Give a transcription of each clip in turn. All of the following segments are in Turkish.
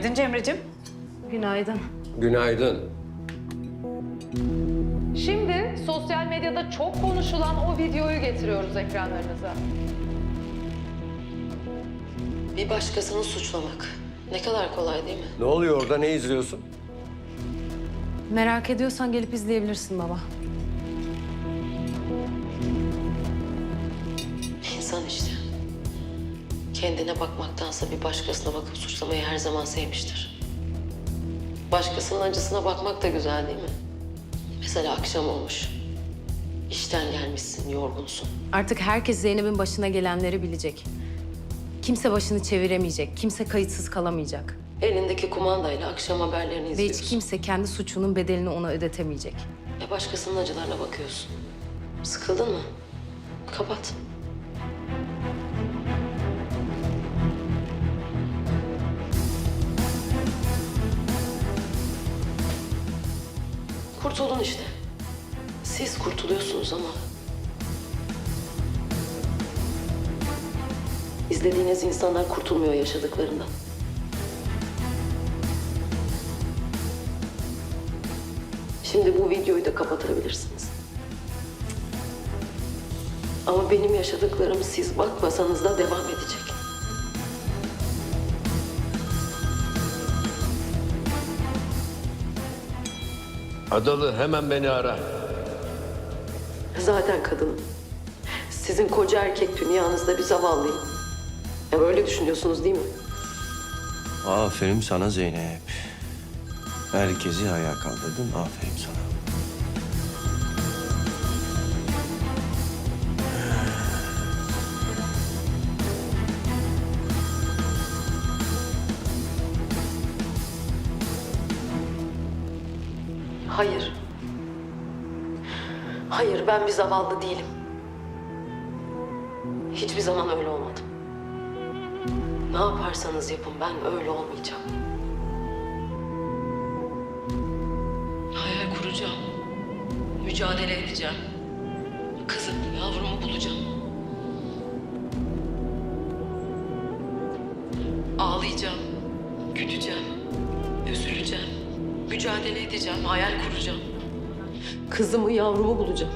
Günaydın Cemre'cim. Günaydın. Günaydın. Şimdi sosyal medyada çok konuşulan o videoyu getiriyoruz ekranlarınıza. Bir başkasını suçlamak ne kadar kolay değil mi? Ne oluyor orada? Ne izliyorsun? Merak ediyorsan gelip izleyebilirsin baba. Kendine bakmaktansa bir başkasına bakıp suçlamayı her zaman sevmiştir. Başkasının acısına bakmak da güzel değil mi? Mesela akşam olmuş. İşten gelmişsin, yorgunsun. Artık herkes Zeynep'in başına gelenleri bilecek. Kimse başını çeviremeyecek, kimse kayıtsız kalamayacak. Elindeki kumandayla akşam haberlerini Ve izliyorsun. hiç kimse kendi suçunun bedelini ona ödetemeyecek. Ve başkasının acılarına bakıyorsun. Sıkıldın mı? Kapat. Kurtulun işte. Siz kurtuluyorsunuz ama... İzlediğiniz insanlar kurtulmuyor yaşadıklarından. Şimdi bu videoyu da kapatabilirsiniz. Ama benim yaşadıklarım siz bakmasanız da devam edecek. Adalı hemen beni ara. Zaten kadınım. Sizin koca erkek dünyanızda bir zavallıyım. Ya böyle düşünüyorsunuz değil mi? Aferin sana Zeynep. Herkesi ayağa kaldırdın. Aferin sana. Hayır. Hayır ben bir zavallı değilim. Hiçbir zaman öyle olmadım. Ne yaparsanız yapın ben öyle olmayacağım. Hayal kuracağım. Mücadele edeceğim. Kızım, yavrumu bulacağım. Edeceğim. Hayal kuracağım. Kızımı, yavrumu bulacağım.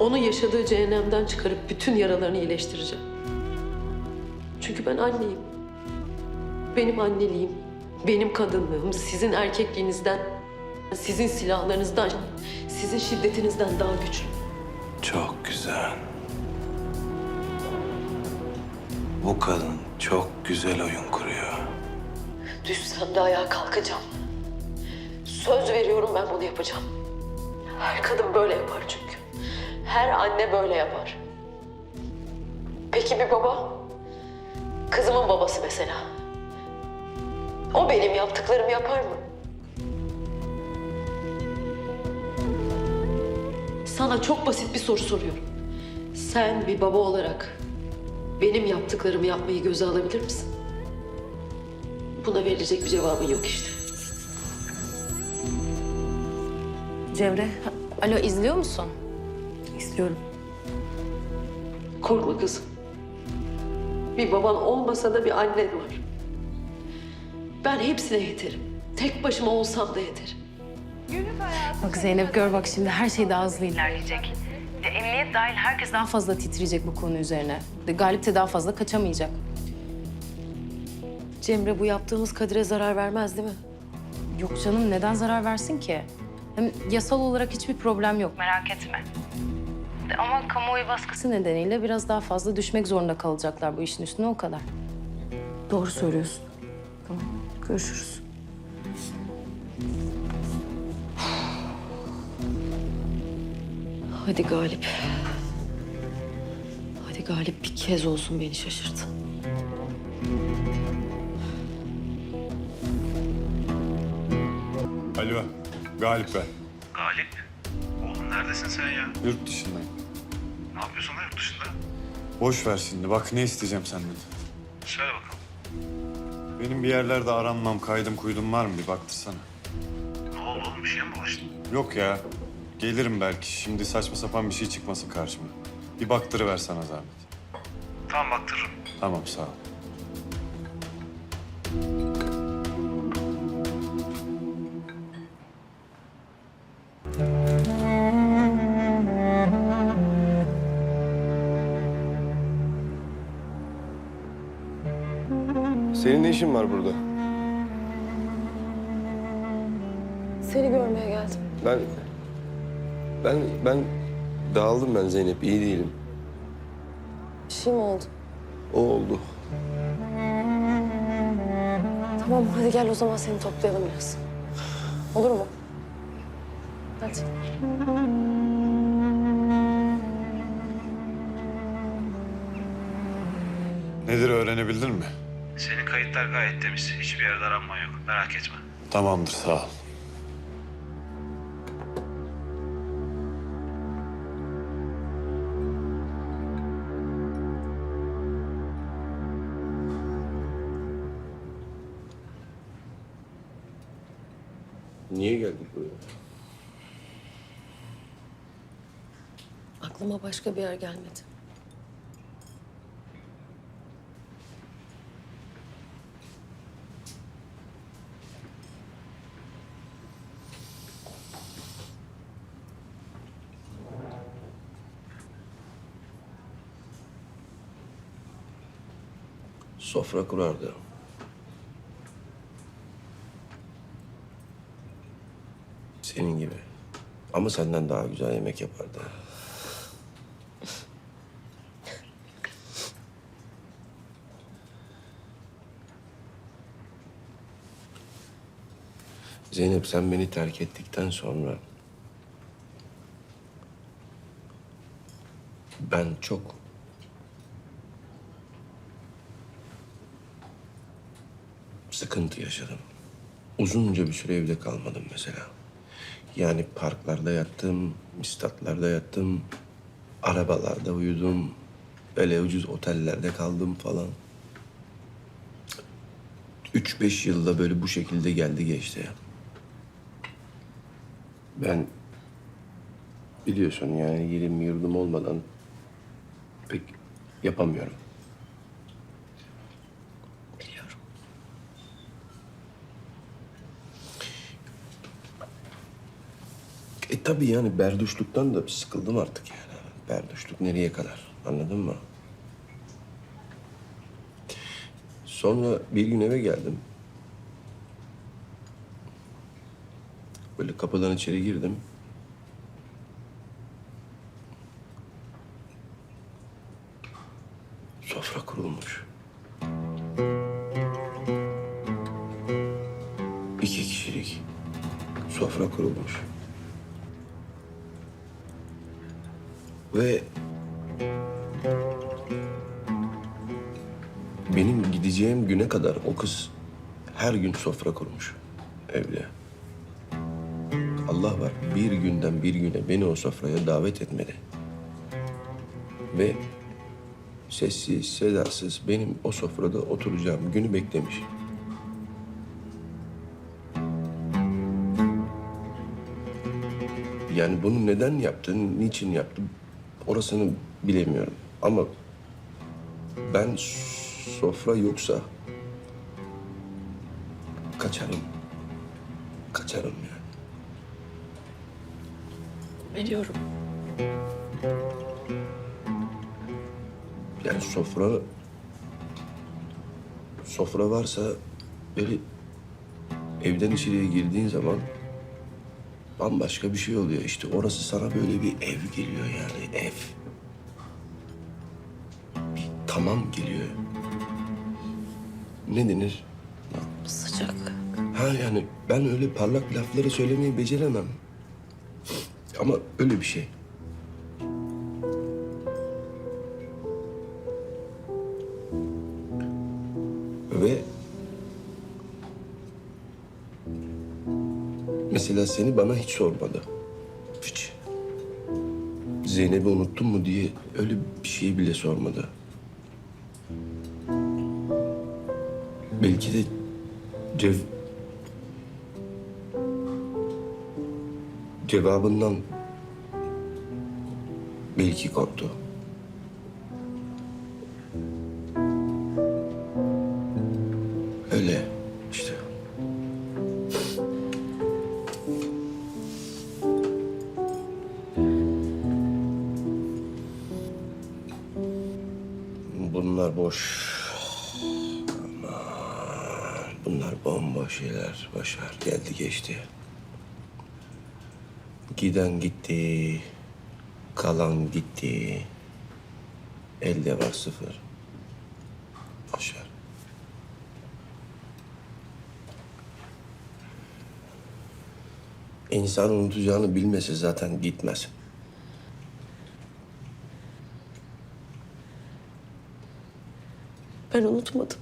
Onun yaşadığı cehennemden çıkarıp bütün yaralarını iyileştireceğim. Çünkü ben anneyim. Benim anneliğim, benim kadınlığım sizin erkekliğinizden, sizin silahlarınızdan, sizin şiddetinizden daha güçlü. Çok güzel. Bu kadın çok güzel oyun kuruyor. Düşsem de ayağa kalkacağım. Söz veriyorum ben bunu yapacağım. Her kadın böyle yapar çünkü. Her anne böyle yapar. Peki bir baba? Kızımın babası mesela. O benim yaptıklarımı yapar mı? Sana çok basit bir soru soruyorum. Sen bir baba olarak benim yaptıklarımı yapmayı göze alabilir misin? Buna verilecek bir cevabın yok işte. Cemre, alo izliyor musun? İzliyorum. Korkma kızım. Bir baban olmasa da bir annen var. Ben hepsine yeterim. Tek başıma olsam da yeterim. Bak Zeynep gör bak şimdi her şey daha hızlı ilerleyecek. De, emniyet dahil herkes daha fazla titreyecek bu konu üzerine. De, Galip de daha fazla kaçamayacak. Cemre bu yaptığımız Kadir'e zarar vermez değil mi? Yok canım neden zarar versin ki? Hem yasal olarak hiçbir problem yok merak etme. Ama kamuoyu baskısı nedeniyle biraz daha fazla düşmek zorunda kalacaklar bu işin üstüne o kadar. Doğru söylüyorsun. Tamam, görüşürüz. Hadi Galip. Hadi Galip bir kez olsun beni şaşırt. Galip ben. Galip, oğlum neredesin sen ya? Yurt dışındayım. Ne yapıyorsun lan yurt dışında? Boş ver şimdi, bak ne isteyeceğim senden. Söyle bakalım. Benim bir yerlerde aranmam, kaydım kuydum var mı bir baktırsana. Ne oldu oğlum, bir şey mi bulaştı? Yok ya, gelirim belki. Şimdi saçma sapan bir şey çıkmasın karşıma. Bir baktırıver sana zahmet. Tamam baktırırım. Tamam, sağ ol. İşin var burada? Seni görmeye geldim. Ben... Ben... Ben dağıldım ben Zeynep. iyi değilim. Bir şey mi oldu? O oldu. Tamam hadi gel o zaman seni toplayalım biraz. Olur mu? Hadi. Nedir öğrenebildin mi? Senin kayıtlar gayet temiz. Hiçbir yerde aranma yok. Merak etme. Tamamdır sağ ol. Niye geldik buraya? Aklıma başka bir yer gelmedi. Sofra kurardı. Senin gibi. Ama senden daha güzel yemek yapardı. Zeynep sen beni terk ettikten sonra ben çok sıkıntı yaşadım. Uzunca bir süre evde kalmadım mesela. Yani parklarda yattım, istatlarda yattım, arabalarda uyudum, böyle ucuz otellerde kaldım falan. Üç beş yılda böyle bu şekilde geldi geçti. Ben biliyorsun yani yerim yurdum olmadan pek yapamıyorum. Tabii yani berduşluktan da sıkıldım artık yani. Berduşluk nereye kadar anladın mı? Sonra bir gün eve geldim. Böyle kapıdan içeri girdim. Gideceğim güne kadar o kız her gün sofra kurmuş evde. Allah var bir günden bir güne beni o sofraya davet etmedi. Ve sessiz, sedasız benim o sofrada oturacağım günü beklemiş. Yani bunu neden yaptı, niçin yaptı orasını bilemiyorum. Ama ben sofra yoksa kaçarım. Kaçarım yani. Biliyorum. Yani sofra sofra varsa böyle evden içeriye girdiğin zaman bambaşka bir şey oluyor. İşte orası sana böyle bir ev geliyor yani ev. Bir tamam geliyor. Ne denir? Sıcak. Ha yani ben öyle parlak lafları söylemeyi beceremem. Ama öyle bir şey. Ve mesela seni bana hiç sormadı. Hiç. Zeynep'i unuttun mu diye öyle bir şey bile sormadı. Belki de Cev... Cevabından belki korktu. Bomboş yerler Başar. Geldi geçti. Giden gitti. Kalan gitti. Elde var sıfır. Başar. İnsan unutacağını bilmese zaten gitmez. Ben unutmadım.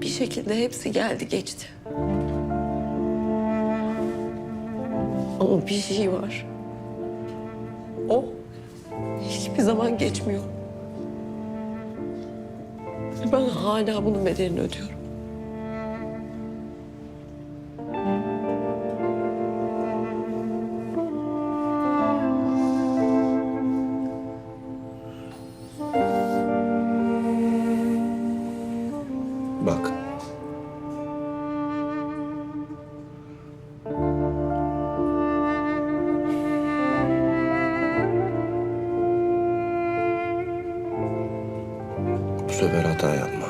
Bir şekilde hepsi geldi geçti. Ama bir şey var. O hiçbir zaman geçmiyor. Ben hala bunun bedelini ödüyorum. Sefer hata yapma.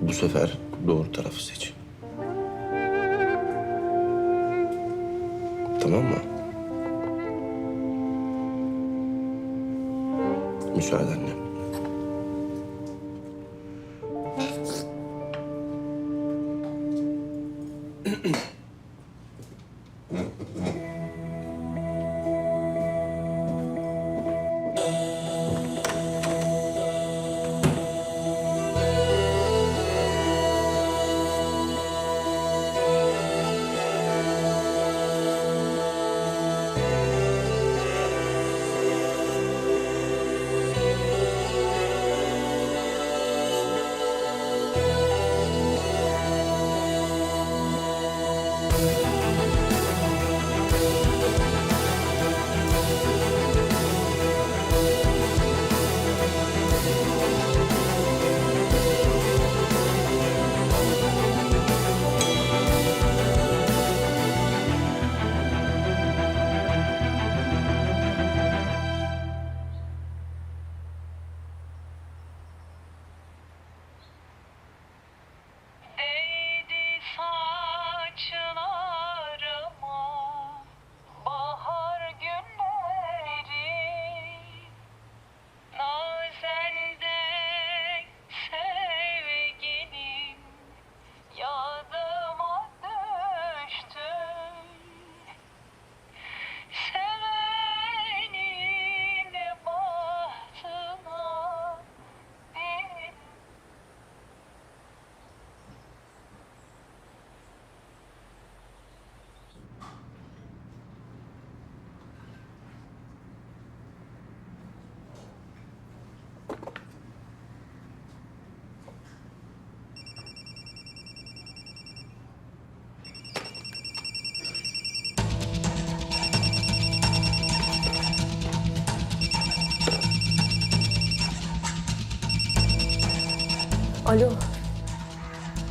Bu sefer doğru tarafı seç. Tamam mı? Müsaadenle.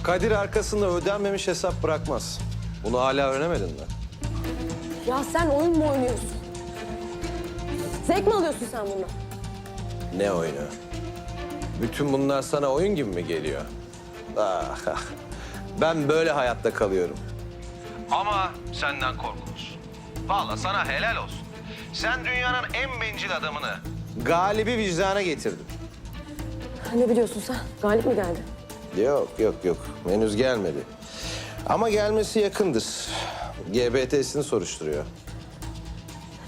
Kadir arkasında ödenmemiş hesap bırakmaz. Bunu hala öğrenemedin mi? Ya sen oyun mu oynuyorsun? Zevk mi alıyorsun sen bundan? Ne oyunu? Bütün bunlar sana oyun gibi mi geliyor? Ah, ah. ben böyle hayatta kalıyorum. Ama senden korkulur. Vallahi sana helal olsun. Sen dünyanın en bencil adamını galibi vicdana getirdin. Ne biliyorsun sen? Galip mi geldi? Yok yok yok henüz gelmedi. Ama gelmesi yakındır. GBT'sini soruşturuyor.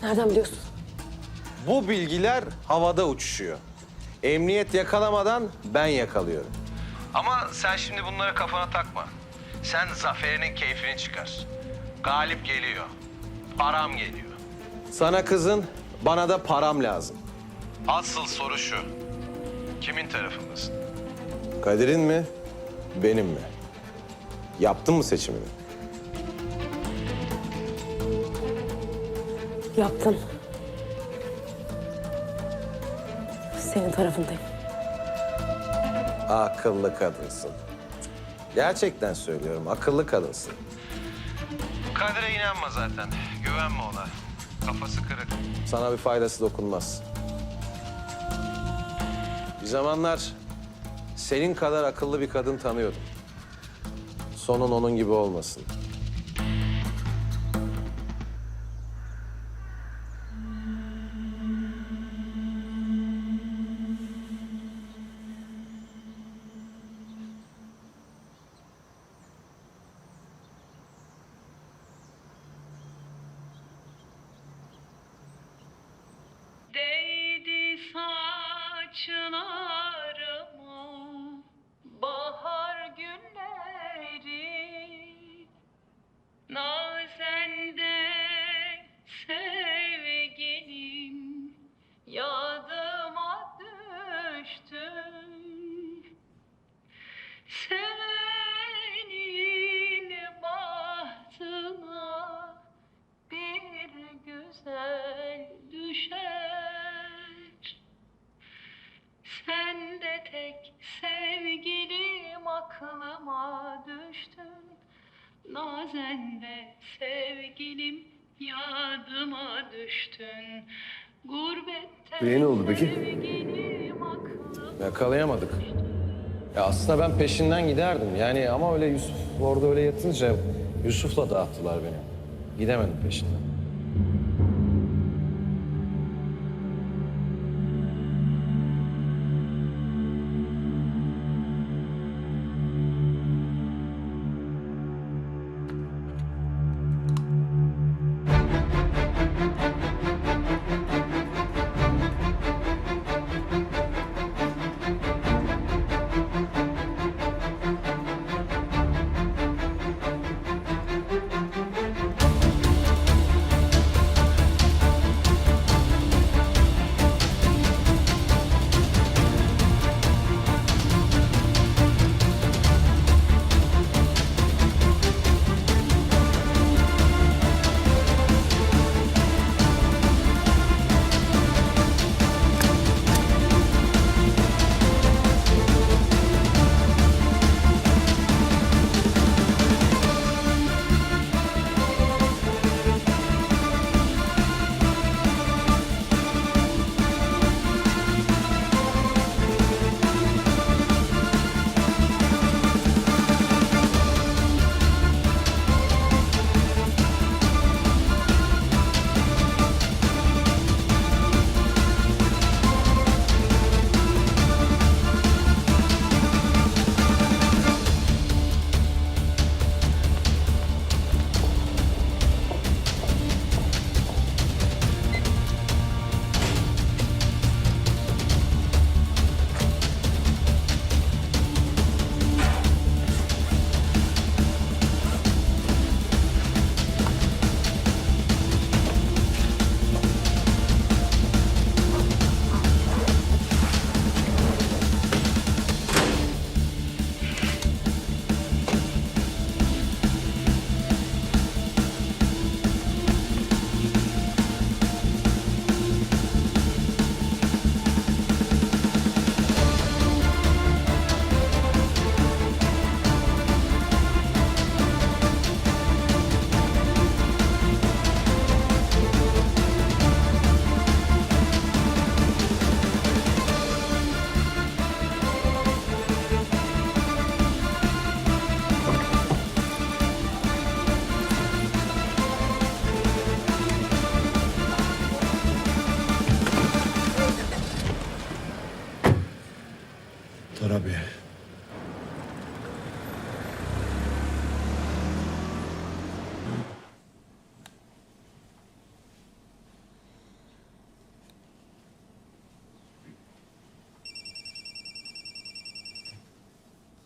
Nereden biliyorsun? Bu bilgiler havada uçuşuyor. Emniyet yakalamadan ben yakalıyorum. Ama sen şimdi bunları kafana takma. Sen zaferinin keyfini çıkar. Galip geliyor. Param geliyor. Sana kızın, bana da param lazım. Asıl soru şu. Kimin tarafındasın? Kadir'in mi, benim mi? Yaptın mı seçimini? Yaptım. Senin tarafındayım. Akıllı kadınsın. Gerçekten söylüyorum, akıllı kadınsın. Kadir'e inanma zaten. Güvenme ona. Kafası kırık. Sana bir faydası dokunmaz. Bir zamanlar senin kadar akıllı bir kadın tanıyordum. Sonun onun gibi olmasın. Değdi saçlarıma aklıma düştün Nazende sevgilim yadıma düştün Gurbette ne oldu peki? sevgilim aklıma Yakalayamadık. Ya aslında ben peşinden giderdim yani ama öyle Yusuf orada öyle yatınca Yusuf'la dağıttılar beni. Gidemedim peşinden.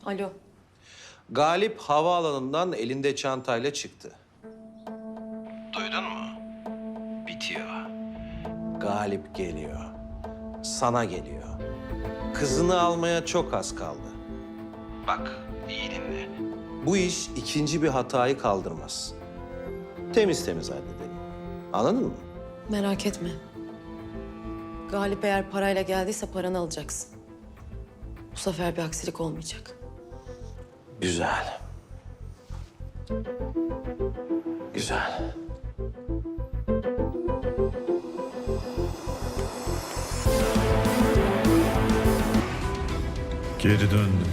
Alo. Galip havaalanından elinde çantayla çıktı. Duydun mu? Bitiyor. Galip geliyor. Sana geliyor. Kızını almaya çok az kaldı. Bak, iyi dinle. Bu iş ikinci bir hatayı kaldırmaz. Temiz temiz halledelim. Anladın mı? Merak etme. Galip eğer parayla geldiyse paranı alacaksın. Bu sefer bir aksilik olmayacak. Güzel. Güzel. Geri döndüm.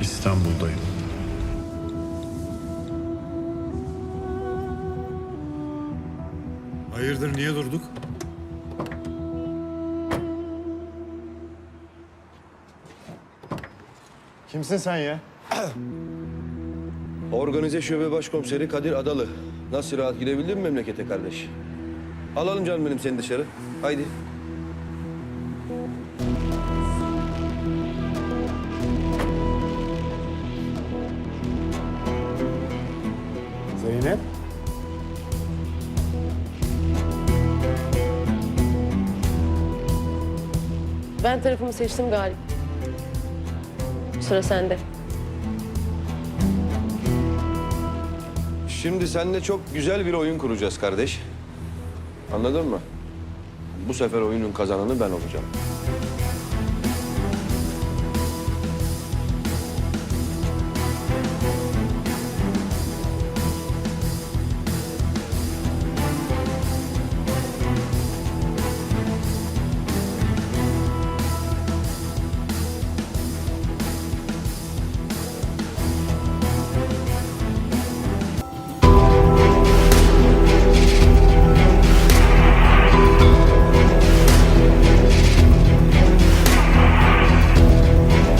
İstanbul'dayım. Hayırdır niye durduk? Kimsin sen ya? Organize Şube Başkomiseri Kadir Adalı. Nasıl rahat gidebildin mi memlekete kardeş? Alalım canım benim seni dışarı. Haydi. Zeynep. Ben tarafımı seçtim Galip. Sıra sende. Şimdi seninle çok güzel bir oyun kuracağız kardeş. Anladın mı? Bu sefer oyunun kazananı ben olacağım.